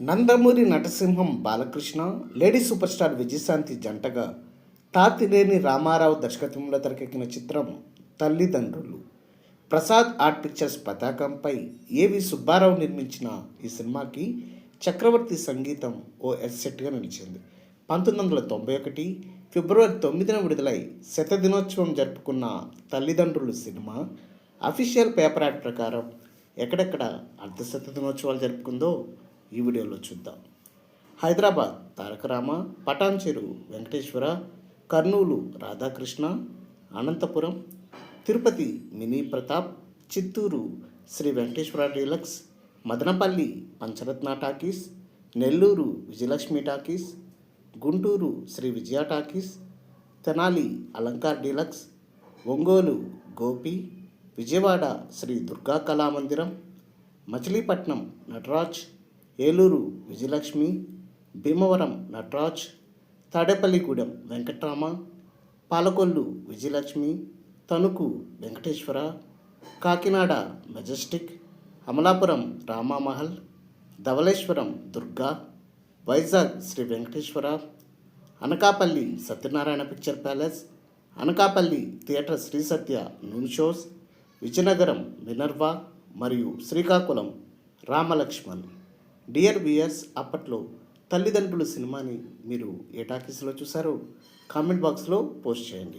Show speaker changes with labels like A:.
A: Nandamuri నటసింహం Balakrishna lady super star Vijayashanti జంటగా తాతిలేని రామారావు దర్శకత్వంలో తెరకెక్కిన చిత్రం తల్లిదండ్రులు. ప్రసాద్ ఆర్ట్ పిక్చర్స్ పతాకంపై ఏవి సుబ్బారావు నిర్మించిన ఈ సినిమాకి చక్రవర్తి సంగీతం ఓ ఎస్సెట్గా నిలిచింది. పంతొమ్మిది వందల తొంభై ఒకటి ఫిబ్రవరి తొమ్మిదిన విడుదలై శత దినోత్సవం జరుపుకున్న తల్లిదండ్రులు సినిమా అఫీషియల్ పేపర్ యాక్ట్ ప్రకారం ఎక్కడెక్కడ అర్ధశత దినోత్సవాలు జరుపుకుందో ఈ వీడియోలో చూద్దాం. Hyderabad Taraka Rama Patancheru Venkateswara Kurnool Radhakrishna Anantapuram Tirupati mini Pratap Chittoor Sri Venkateswara deluxe Madanapalle Pancharatna talkies Nellore Vijayalakshmi talkies Guntur Sri Vijaya talkies Tenali Alankar deluxe Ongole Gopi Vijayawada Sri Durga Kalamandiram Machilipatnam Nataraj Eluru Vijayalakshmi Bhimavaram Nataraj Tadepalligudem Venkatrama Palakollu Vijayalakshmi Tanuku Venkateswara Kakinada majestic Amalapuram Ramamahal Dhavaleswaram Durga Vizag Sri Venkateswara Anakapalle Satyanarayana picture palace Anakapalle theatre Sri Satya noon shows Vizianagaram Minerva మరియు Srikakulam Ramalakshman. Dear weirs అప్పట్లో తల్లిదండ్రులు సినిమాని మీరు ఏ టాకీస్లో చూసారో comment బాక్స్లో post చేయండి.